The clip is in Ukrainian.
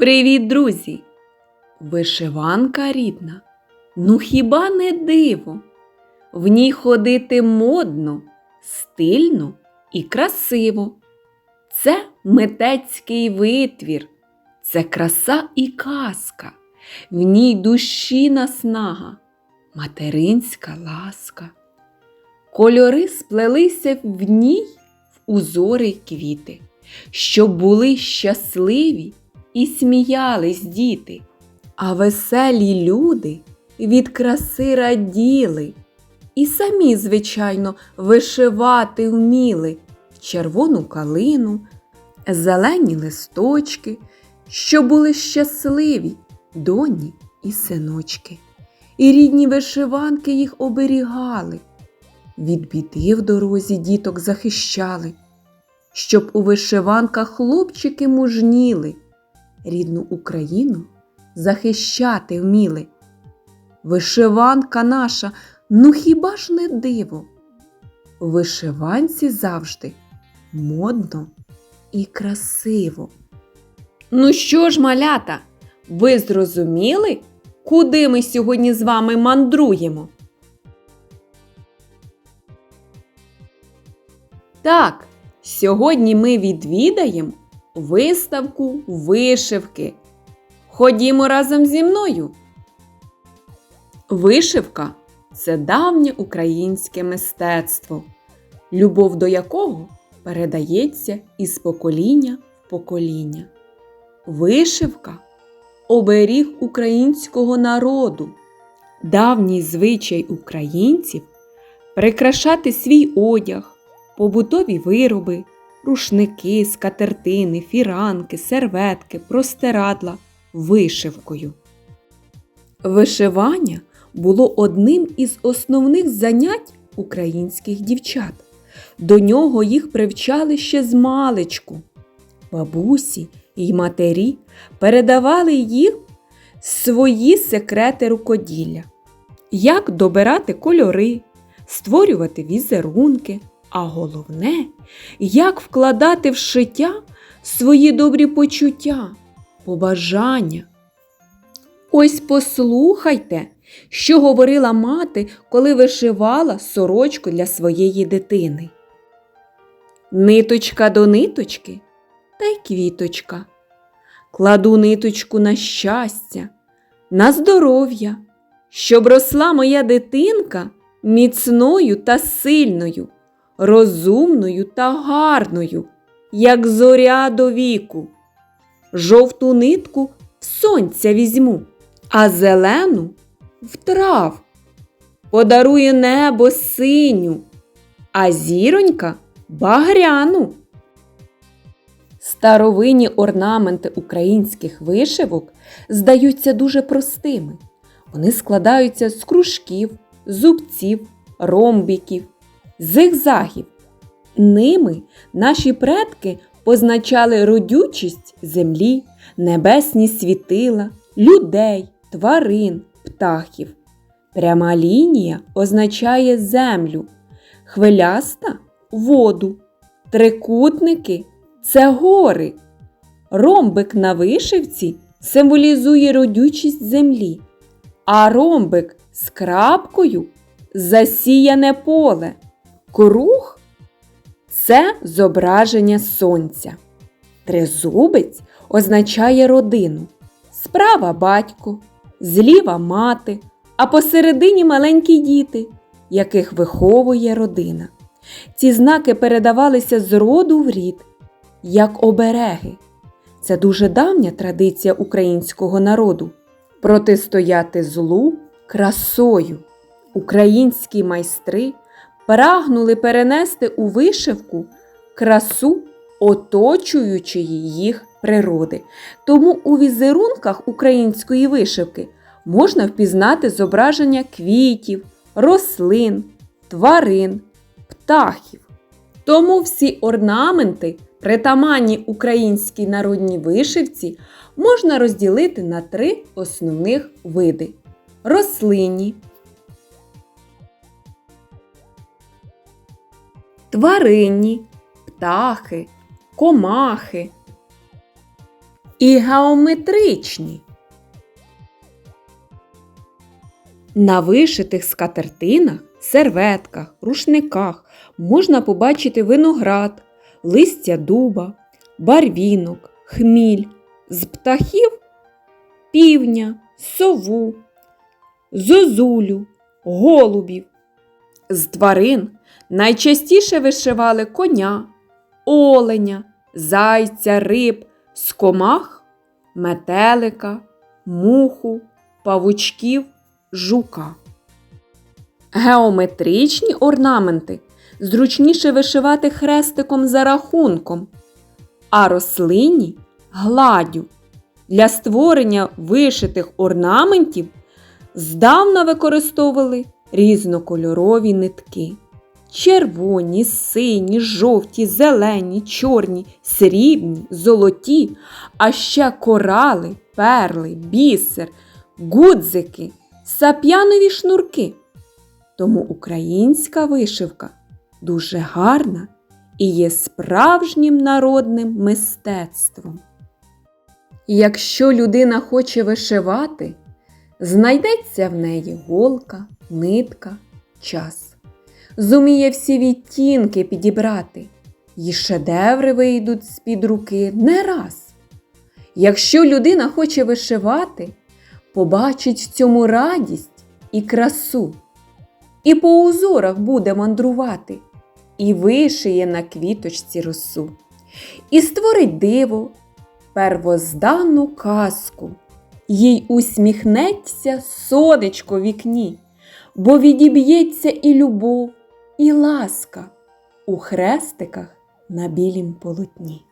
Привіт, друзі! Вишиванка рідна, ну хіба не диво? В ній ходити модно, стильно і красиво. Це митецький витвір, це краса і казка, в ній душі наснага, материнська ласка. Кольори сплелися в ній в узори квіти, щоб були щасливі і сміялись діти, а веселі люди від краси раділи, і самі, звичайно, вишивати вміли в червону калину, зелені листочки, що були щасливі доні і синочки, і рідні вишиванки їх оберігали. Від біди в дорозі діток захищали, щоб у вишиванках хлопчики мужніли, рідну Україну захищати вміли. Вишиванка наша, ну хіба ж не диво? Вишиванці завжди модно і красиво. Ну що ж, малята, ви зрозуміли, куди ми сьогодні з вами мандруємо? Так, сьогодні ми відвідаємо виставку вишивки. Ходімо разом зі мною. Вишивка це давнє українське мистецтво, любов до якого передається із покоління в покоління. Вишивка оберіг українського народу, давній звичай українців прикрашати свій одяг, побутові вироби, рушники, скатертини, фіранки, серветки, простирадла вишивкою. Вишивання було одним із основних занять українських дівчат. До нього їх привчали ще з маличку. Бабусі й матері передавали їм свої секрети рукоділля, як добирати кольори, створювати візерунки, а головне, як вкладати в шиття свої добрі почуття, побажання. Ось послухайте, що говорила мати, коли вишивала сорочку для своєї дитини. Ниточка до ниточки та й квіточка. Кладу ниточку на щастя, на здоров'я, щоб росла моя дитинка міцною та сильною, розумною та гарною, як зоря до віку. Жовту нитку в сонця візьму, а зелену в трав. Подарує небо синю, а зіронька багряну. Старовинні орнаменти українських вишивок здаються дуже простими. Вони складаються з кружків, зубців, ромбіків, зигзагів. Ними наші предки позначали родючість землі, небесні світила, людей, тварин, птахів. Пряма лінія означає землю, хвиляста воду, трикутники це гори. Ромбик на вишивці символізує родючість землі, а ромбик з крапкою засіяне поле. Круг це зображення сонця. Тризубець означає родину. Справа батько, зліва мати, а посередині маленькі діти, яких виховує родина. Ці знаки передавалися з роду в рід, як обереги. Це дуже давня традиція українського народу протистояти злу красою. Українські майстри прагнули перенести у вишивку красу оточуючої їх природи. Тому у візерунках української вишивки можна впізнати зображення квітів, рослин, тварин, птахів. Тому всі орнаменти, притаманні українській народній вишивці, можна розділити на три основних види: рослинні, тваринні, птахи, комахи. і геометричні. На вишитих скатертинах, серветках, рушниках можна побачити виноград, листя дуба, барвінок, хміль, з птахів півня, сову, зозулю, голубів. З тварин найчастіше вишивали коня, оленя, зайця, риб, з комах, метелика, муху, павучків, жука. Геометричні орнаменти зручніше вишивати хрестиком за рахунком, а рослинні гладдю. Для створення вишитих орнаментів здавна використовували різнокольорові нитки. Червоні, сині, жовті, зелені, чорні, срібні, золоті, а ще корали, перли, бісер, гудзики, сап'янові шнурки. Тому українська вишивка дуже гарна і є справжнім народним мистецтвом. Якщо людина хоче вишивати, знайдеться в неї голка, нитка, час. Зуміє всі відтінки підібрати, і шедеври вийдуть з-під руки не раз. Якщо людина хоче вишивати, побачить в цьому радість і красу, і по узорах буде мандрувати, і вишиє на квіточці росу, і створить диво, первозданну казку. Їй усміхнеться сонечко в вікні, бо відіб'ється і любов, і ласка у хрестиках на білім полотні.